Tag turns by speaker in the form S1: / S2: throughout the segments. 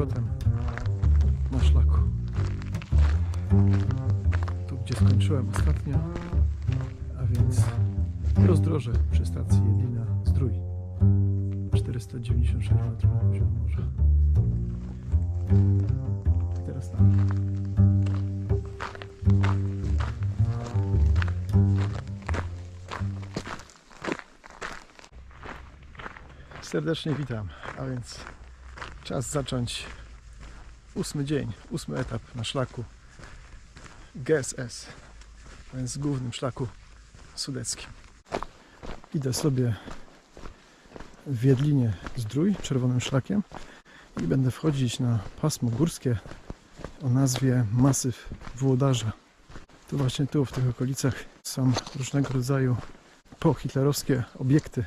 S1: Powrotem na szlaku. Tu, gdzie skończyłem ostatnio, a więc rozdroże przy stacji Jedlina Zdrój. 496 metrów nad poziomem morza. Teraz tam. Serdecznie witam, a więc czas zacząć ósmy dzień, ósmy etap na szlaku GSS, więc głównym szlaku sudeckim. Idę sobie w Wiedlinie Zdrój, czerwonym szlakiem i będę wchodzić na pasmo górskie o nazwie Masyw Włodarza. Tu właśnie tu, w tych okolicach są różnego rodzaju pohitlerowskie obiekty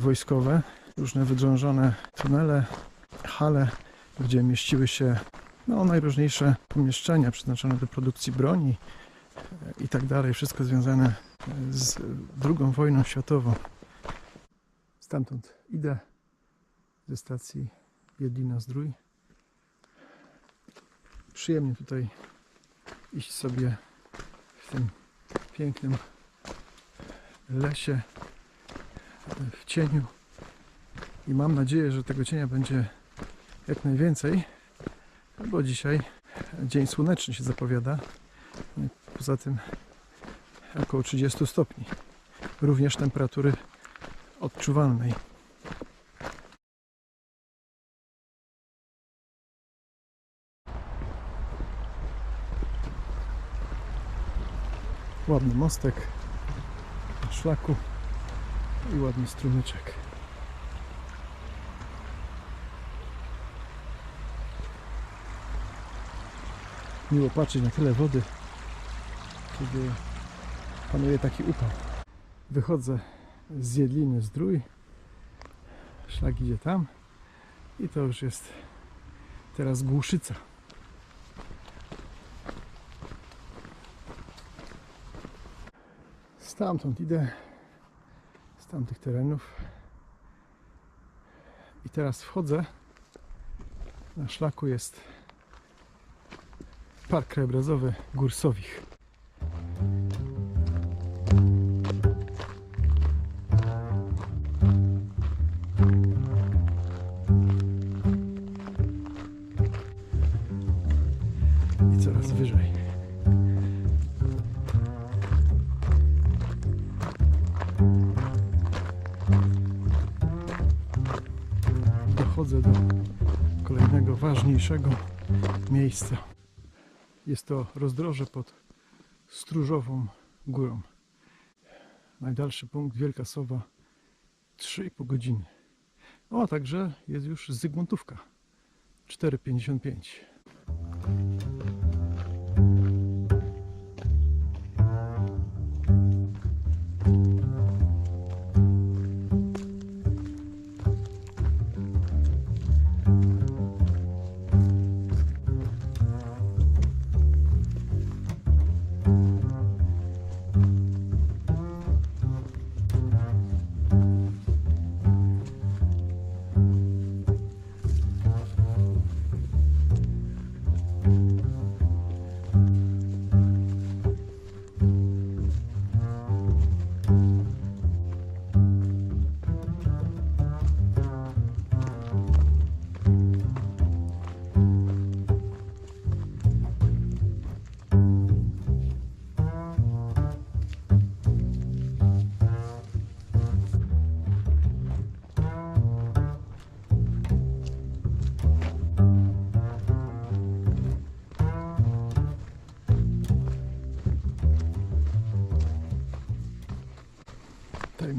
S1: wojskowe, różne wydrążone tunele, hale, gdzie mieściły się no, najróżniejsze pomieszczenia przeznaczone do produkcji broni e, i tak dalej. Wszystko związane e, z II wojną światową. Stamtąd idę ze stacji Jedlina Zdrój. Przyjemnie tutaj iść sobie w tym pięknym lesie w cieniu i mam nadzieję, że tego cienia będzie jak najwięcej, bo dzisiaj dzień słoneczny się zapowiada. Poza tym około 30 stopni. Również temperatury odczuwalnej. Ładny mostek na szlaku i ładny strumyczek. Miło patrzeć na tyle wody, kiedy panuje taki upał. Wychodzę z Jedliny Zdrój, szlak idzie tam i to już jest teraz Głuszyca. Stamtąd idę, z tamtych terenów i teraz wchodzę. Na szlaku jest Park Krajobrazowy Górsowich. I coraz wyżej. Dochodzę do kolejnego ważniejszego miejsca. Jest to rozdroże pod Stróżową Górą. Najdalszy punkt Wielka Sowa 3,5 godziny. O, także jest już Zygmuntówka 4,55.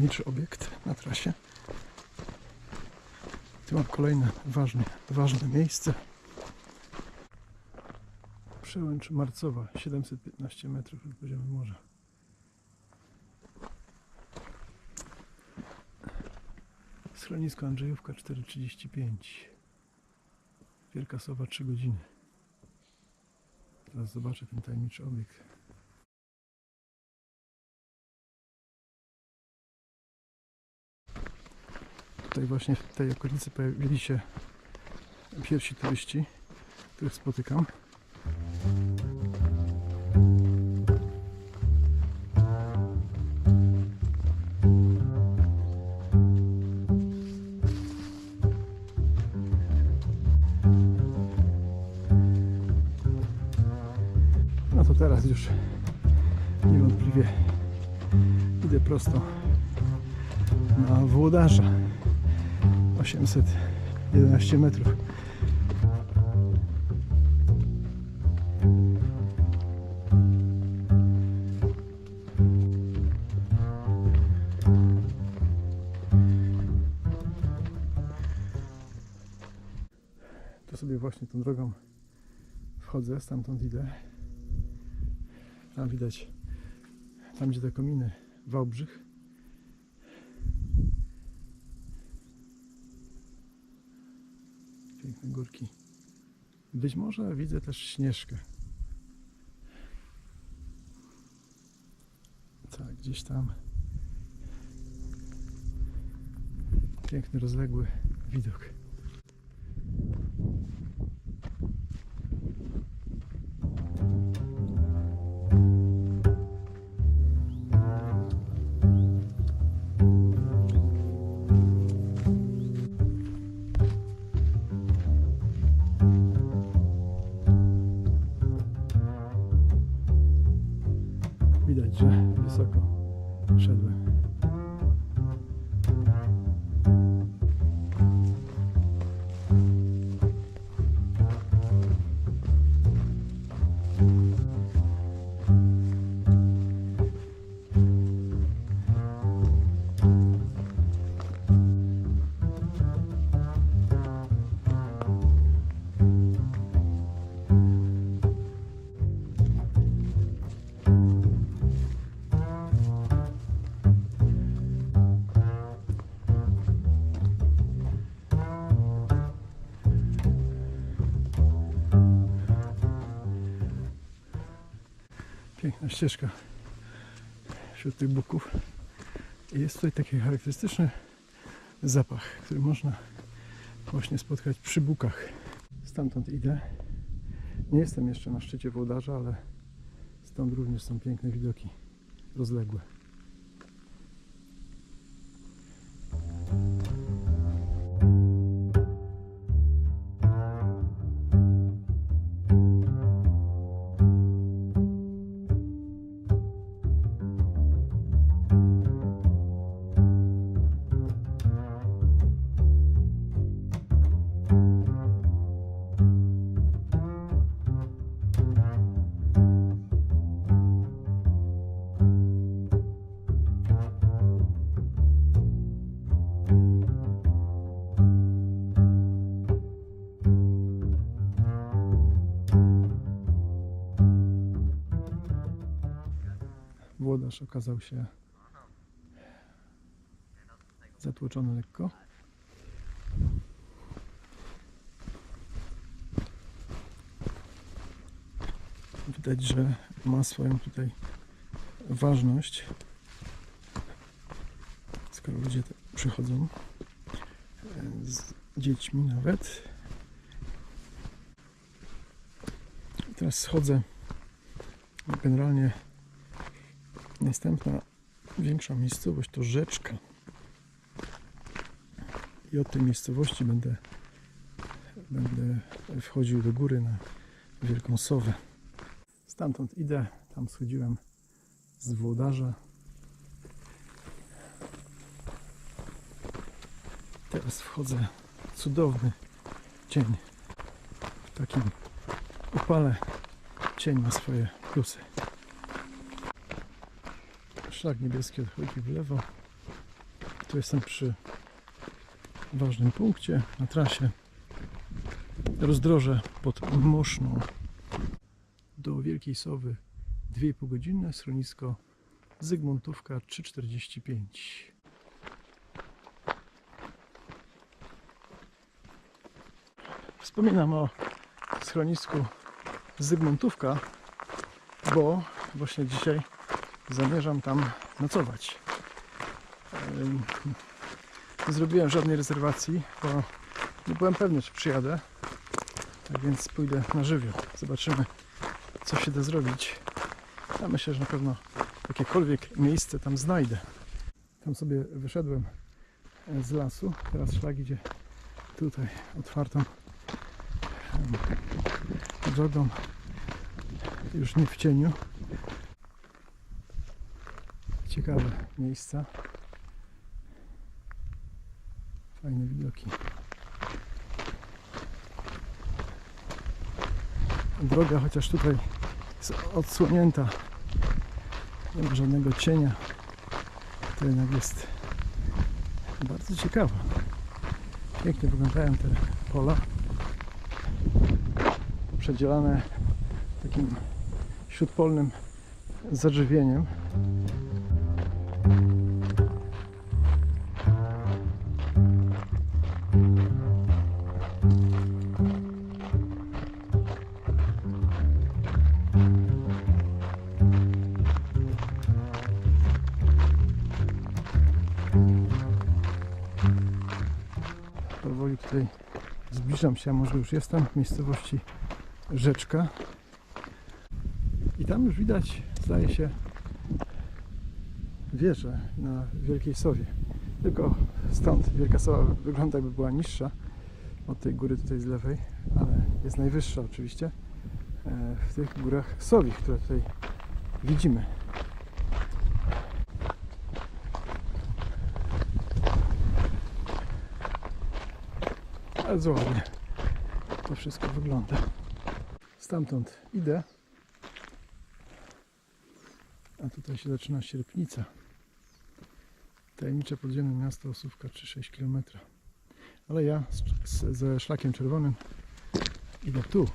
S1: Tajemniczy obiekt na trasie. Tu mam kolejne ważne, ważne miejsce. Przełęcz Marcowa, 715 metrów nad poziomem morza. Schronisko Andrzejówka 4,35. Wielka Sowa 3 godziny. Teraz zobaczę ten tajemniczy obiekt. Tutaj właśnie w tej okolicy pojawili się pierwsi turyści, których spotykam. No to teraz już niewątpliwie idę prosto na włodarza 811 metrów. To sobie właśnie tą drogą wchodzę, stamtąd idę. Tam widać tam gdzie te kominy Wałbrzych Piękne górki. Być może widzę też śnieżkę. Tak, gdzieś tam. Piękny, rozległy widok. Ścieżka wśród tych buków. I jest tutaj taki charakterystyczny zapach, który można właśnie spotkać przy bukach. Stamtąd idę. Nie jestem jeszcze na szczycie Włodarza, ale stąd również są piękne widoki rozległe. Okazał się zatłoczony lekko. Widać, że ma swoją tutaj ważność. Skoro ludzie te przychodzą e, z dziećmi nawet. Teraz schodzę generalnie Następna większa miejscowość to rzeczka. I od tej miejscowości będę, będę wchodził do góry na Wielką Sowę. Stamtąd idę, tam schodziłem z Włodarza. Teraz wchodzę w cudowny cień. W takim upale cień ma swoje plusy. Szlak niebieski odchodzi w lewo. Tu jestem przy ważnym punkcie na trasie. Rozdroże pod Moszną do Wielkiej Sowy 2,5 godziny, schronisko Zygmuntówka 3,45. Wspominam o schronisku Zygmuntówka, bo właśnie dzisiaj zamierzam tam nocować. Nie zrobiłem żadnej rezerwacji, bo nie byłem pewny, czy przyjadę. Tak więc pójdę na żywioł. Zobaczymy, co się da zrobić. Ja myślę, że na pewno jakiekolwiek miejsce tam znajdę. Tam sobie wyszedłem e, z lasu. Teraz szlak idzie tutaj otwartą drogą. Już nie w cieniu. Ciekawe miejsca. Fajne widoki. Droga, chociaż tutaj jest odsłonięta, nie ma żadnego cienia, to jednak jest bardzo ciekawa. Pięknie wyglądają te pola, przedzielane takim śródpolnym zadrzewieniem. Tutaj zbliżam się, a może już jestem w miejscowości Rzeczka. I tam już widać, zdaje się, wieżę na Wielkiej Sowie. Tylko stąd Wielka Sowa wygląda jakby była niższa od tej góry tutaj z lewej, ale jest najwyższa oczywiście e, w tych górach Sowich, które tutaj widzimy. Bardzo ładnie to wszystko wygląda. Stamtąd idę. A tutaj się zaczyna Sierpnica. Tajemnicze podziemne miasto Osówka 3-6 km. Ale ja z, z, ze szlakiem czerwonym idę tu.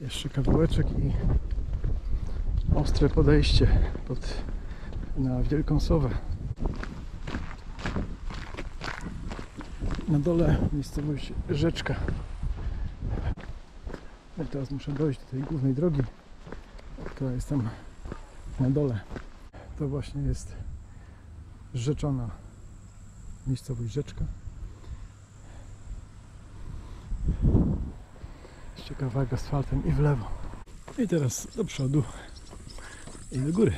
S1: Jeszcze kawałeczek i ostre podejście pod, na Wielką Sowę. Na dole miejscowość Rzeczka. No teraz muszę dojść do tej głównej drogi, która jest tam na dole. To właśnie jest rzeczona miejscowość Rzeczka. Jeszcze kawałek asfaltem i w lewo. I teraz do przodu i do góry.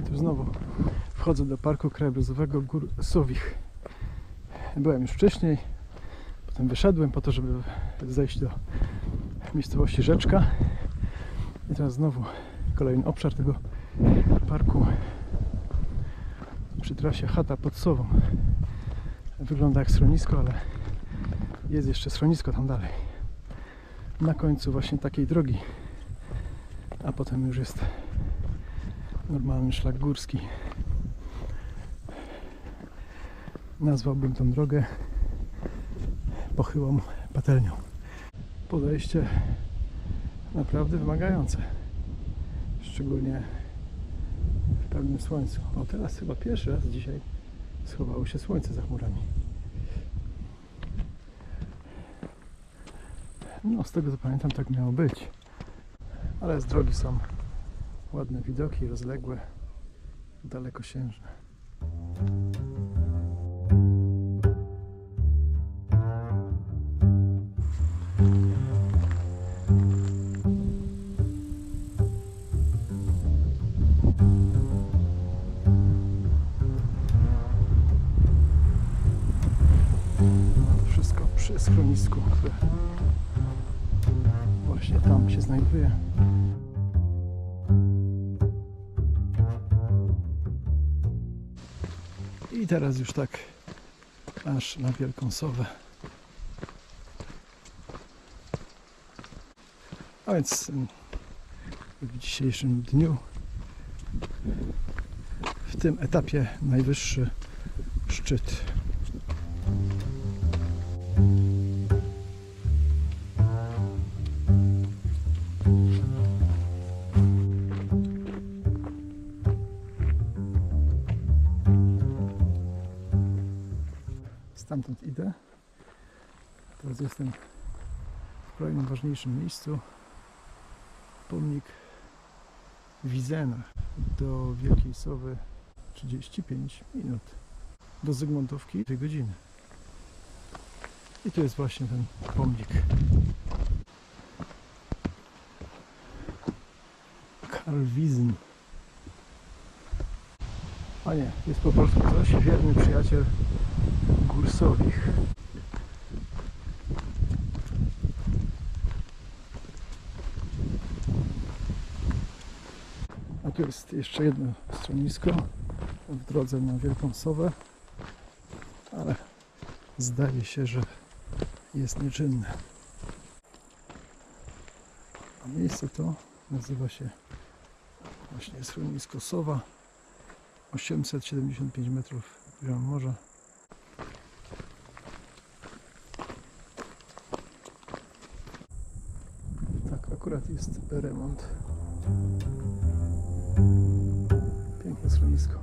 S1: I tu znowu wchodzę do Parku Krajobrazowego Gór Sowich. Byłem już wcześniej, potem wyszedłem po to, żeby zejść do miejscowości Rzeczka. I teraz znowu kolejny obszar tego parku przy trasie chata pod Sową. Wygląda jak schronisko, ale jest jeszcze schronisko tam dalej. Na końcu właśnie takiej drogi, a potem już jest normalny szlak górski. Nazwałbym tą drogę pochyłą patelnią. Podejście naprawdę wymagające. Szczególnie w pełnym słońcu. O teraz chyba pierwszy raz dzisiaj schowało się słońce za chmurami. No z tego co pamiętam tak miało być. Ale z drogi są ładne widoki, rozległe, dalekosiężne. Schronisku, które właśnie tam się znajduje. I teraz już tak aż na Wielką Sowę. A więc mm, w dzisiejszym dniu w tym etapie najwyższy szczyt. Stamtąd idę. Teraz jestem w kolejnym ważniejszym miejscu. Pomnik Wizena do Wielkiej Sowy 35 minut. do Zygmuntówki 2 godziny. I tu jest właśnie ten pomnik. Karl Wiesn. A nie, jest po prostu coś, wierny przyjaciel Gursowich. A tu jest jeszcze jedno schronisko w drodze na Wielką Sowę, ale zdaje się, że jest nieczynne. A miejsce to nazywa się właśnie schronisko Sowa 875 metrów poziomu morza. Tak, akurat jest remont. Piękne schronisko.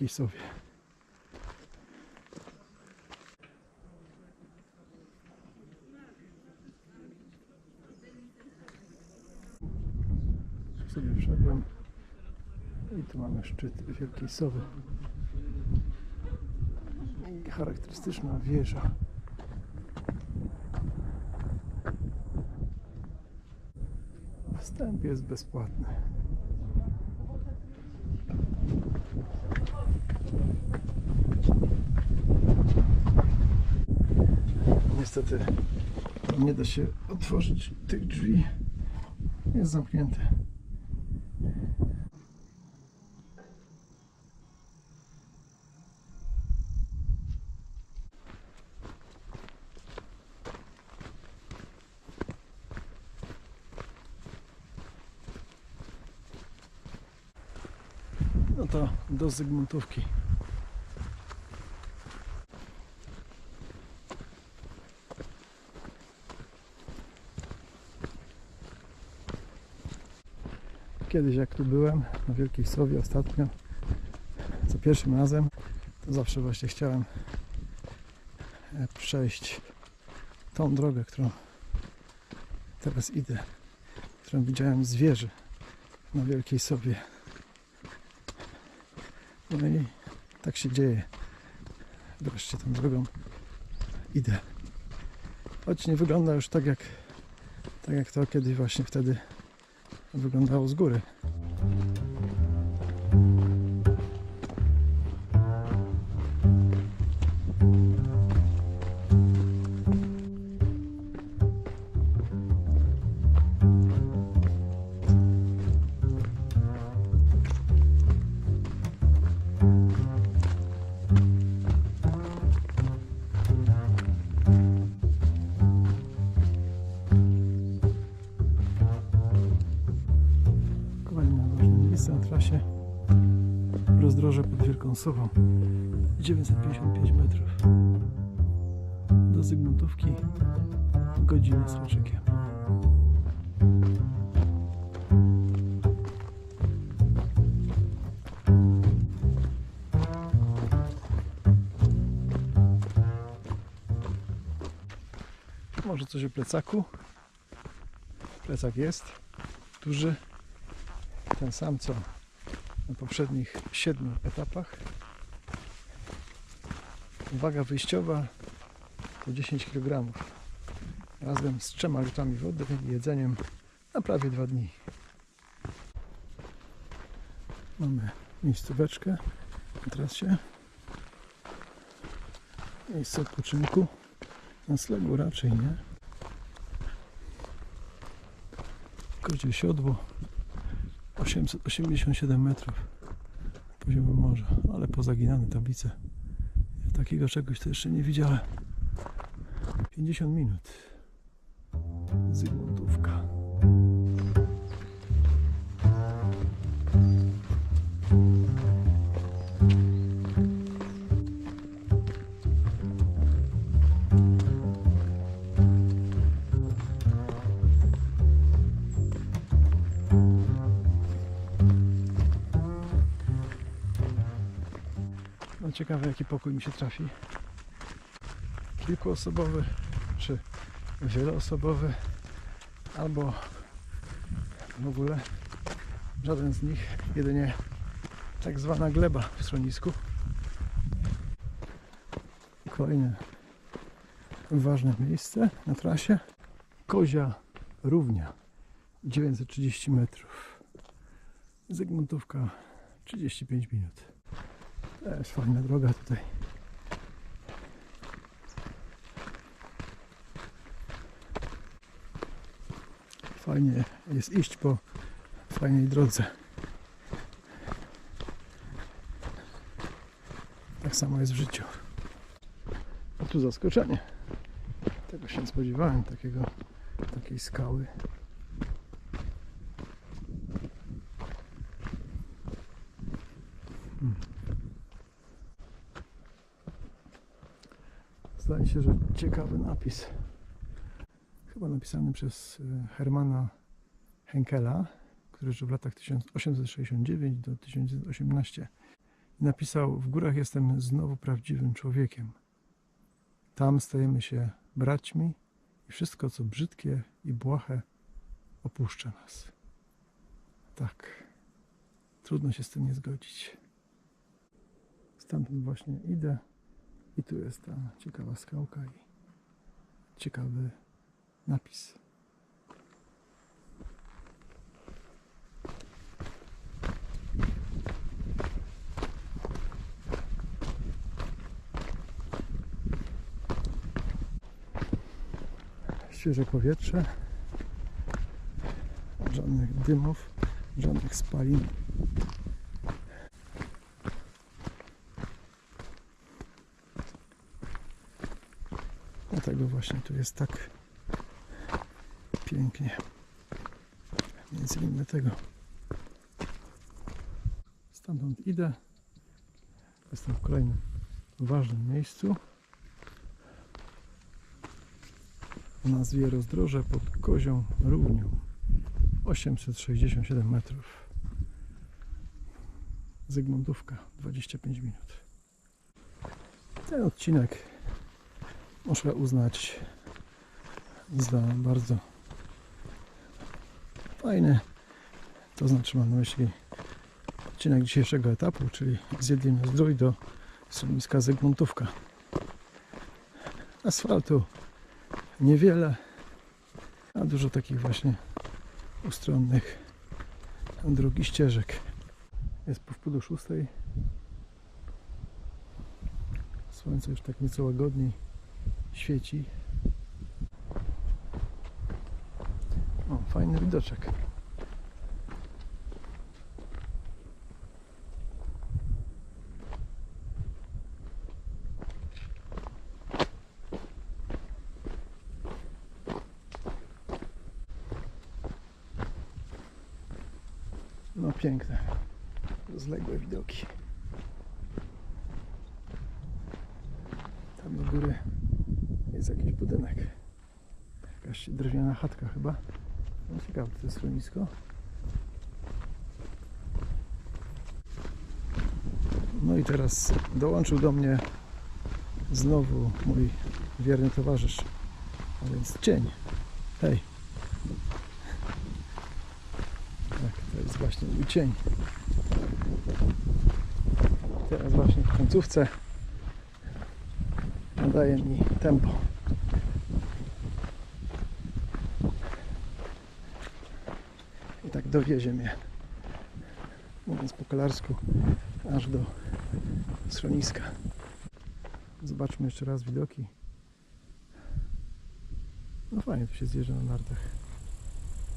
S1: Wielkiej Sowie. sobie wszedłem i tu mamy szczyt Wielkiej Sowy. I charakterystyczna wieża. Wstęp jest bezpłatny niestety nie da się otworzyć tych drzwi jest zamknięte No to do Zygmuntówki. Kiedyś jak tu byłem na Wielkiej Sowie ostatnio, za pierwszym razem, to zawsze właśnie chciałem e, przejść tą drogę, którą teraz idę, którą widziałem z wieży na Wielkiej Sowie. No i tak się dzieje. Wreszcie tą drogą idę. Choć nie wygląda już tak jak, tak jak to kiedyś właśnie wtedy wyglądało z góry. Sową. 955 metrów. Do Zygmuntówki godzina z haczykiem. Może coś o plecaku? Plecak jest duży ten sam co na poprzednich siedmiu etapach. Waga wyjściowa to 10 kg. Razem z trzema litrami wody i jedzeniem na prawie dwa dni. Mamy miejscóweczkę na trasie. Miejsce odpoczynku. Noclegu raczej nie. Kozie siodło. 887 metrów poziomu morza, ale pozaginane tablice Takiego czegoś to jeszcze nie widziałem. 50 minut. Zygmuntówka. Ciekawe jaki pokój mi się trafi. Kilkuosobowy czy wieloosobowy albo w ogóle żaden z nich, jedynie tak zwana gleba w schronisku. Kolejne ważne miejsce na trasie. Kozia Równia 930 metrów. Zygmuntówka 35 minut. Jest fajna droga tutaj. Fajnie jest iść po fajnej drodze. Tak samo jest w życiu. A tu zaskoczenie. Tego się spodziewałem, takiego, takiej skały. Się, że ciekawy napis. Chyba napisany przez y, Hermana Henkela, który żył w latach 1869 do 1918. I napisał: W górach jestem znowu prawdziwym człowiekiem. Tam stajemy się braćmi i wszystko, co brzydkie i błahe, opuszcza nas. Tak, trudno się z tym nie zgodzić. Stamtąd właśnie idę. I tu jest ta ciekawa skałka i ciekawy napis. Świeże powietrze, żadnych dymów, żadnych spalin. Dlatego właśnie tu jest tak pięknie. Między innymi dlatego. Stamtąd idę. Jestem w kolejnym ważnym miejscu. O nazwie Rozdroże pod Kozią Równią. 867 metrów. Zygmuntówka, 25 minut. Ten odcinek muszę uznać za bardzo fajny. To znaczy mam na myśli odcinek dzisiejszego etapu, czyli z Jedlin Zdrój do schroniska Zygmuntówka. Asfaltu niewiele, a dużo takich właśnie ustronnych dróg i ścieżek. Jest po wpół do szóstej. Słońce już tak nieco łagodniej świeci. O, fajny widoczek. No piękne, rozległe widoki. Tam do góry jest jakiś budynek. Jakaś drewniana chatka chyba. No ciekawe, to jest schronisko. No i teraz dołączył do mnie znowu mój wierny towarzysz, a więc cień. Hej. Tak, to jest właśnie mój cień. Teraz właśnie w końcówce nadaje mi tempo. dowiezie mnie, mówiąc po kolarsku, aż do schroniska. Zobaczmy jeszcze raz widoki. No fajnie, tu się zjeżdża na nartach,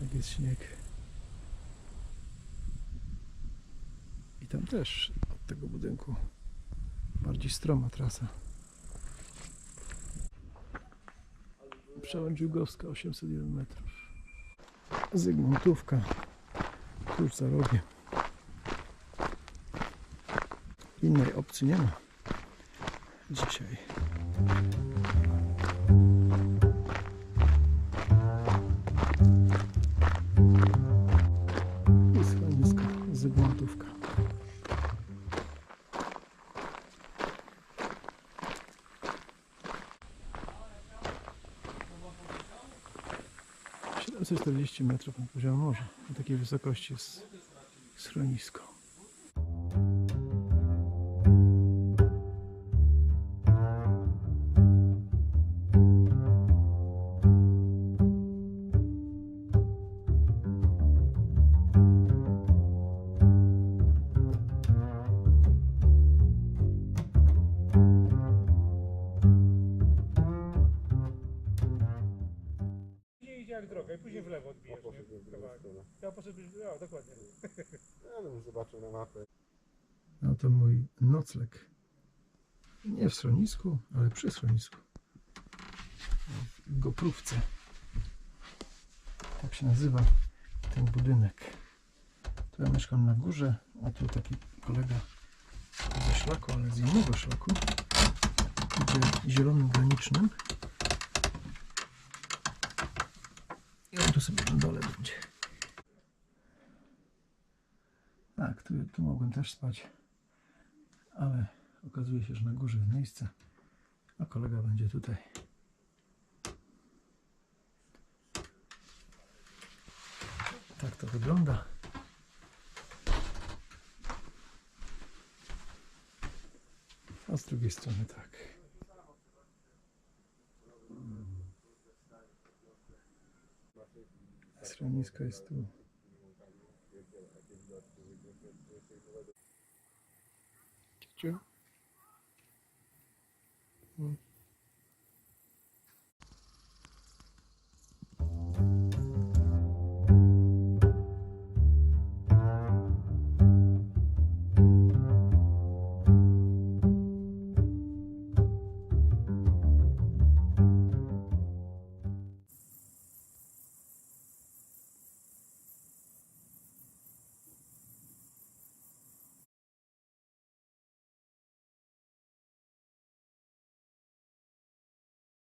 S1: jak jest śnieg. I tam też od tego budynku bardziej stroma trasa. Przełęcz Jugowska, 801 metrów. Zygmuntówka. Tuż za rogiem. Innej opcji nie ma. Dzisiaj. 340 metrów na poziomie morza. Na takiej wysokości jest schronisko.
S2: Jak droga i później w lewo odbijesz. nie? Kawałek. Ja poszedłbyś, ja, dokładnie.
S3: Ja bym zobaczył na mapę.
S1: No to mój nocleg. Nie w schronisku, ale przy schronisku. W Goprówce. Tak się nazywa ten budynek. Tu ja mieszkam na górze, a tu taki kolega ze szlaku, ale z innego szlaku. Idzie zielonym granicznym. I on tu sobie na dole będzie. Tak, tu, tu mogłem też spać, ale okazuje się, że na górze jest miejsce, a kolega będzie tutaj. Tak to wygląda. A z drugiej strony tak. Schronisko jest tu. Mm.